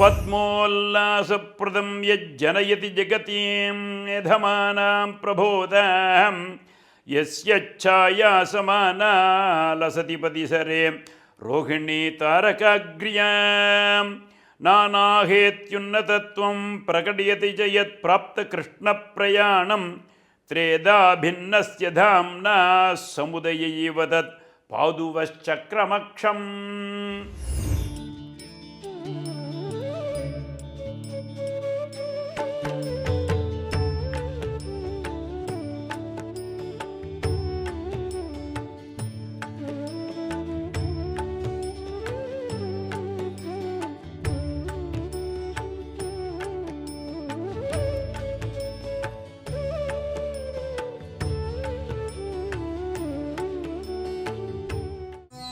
पद्मोल्लासप्रदं यज्जनयति जगतीं निधमानां प्रबोधां यस्य छाया समाना लसति पतिसरे रोहिणी तारकाग्र्यां नानाहेत्युन्नतत्वं प्रकटयति च यत्प्राप्तकृष्णप्रयाणं त्रेदाभिन्नस्य धाम्ना समुदयैव तत् पादुवश्चक्रमक्षम्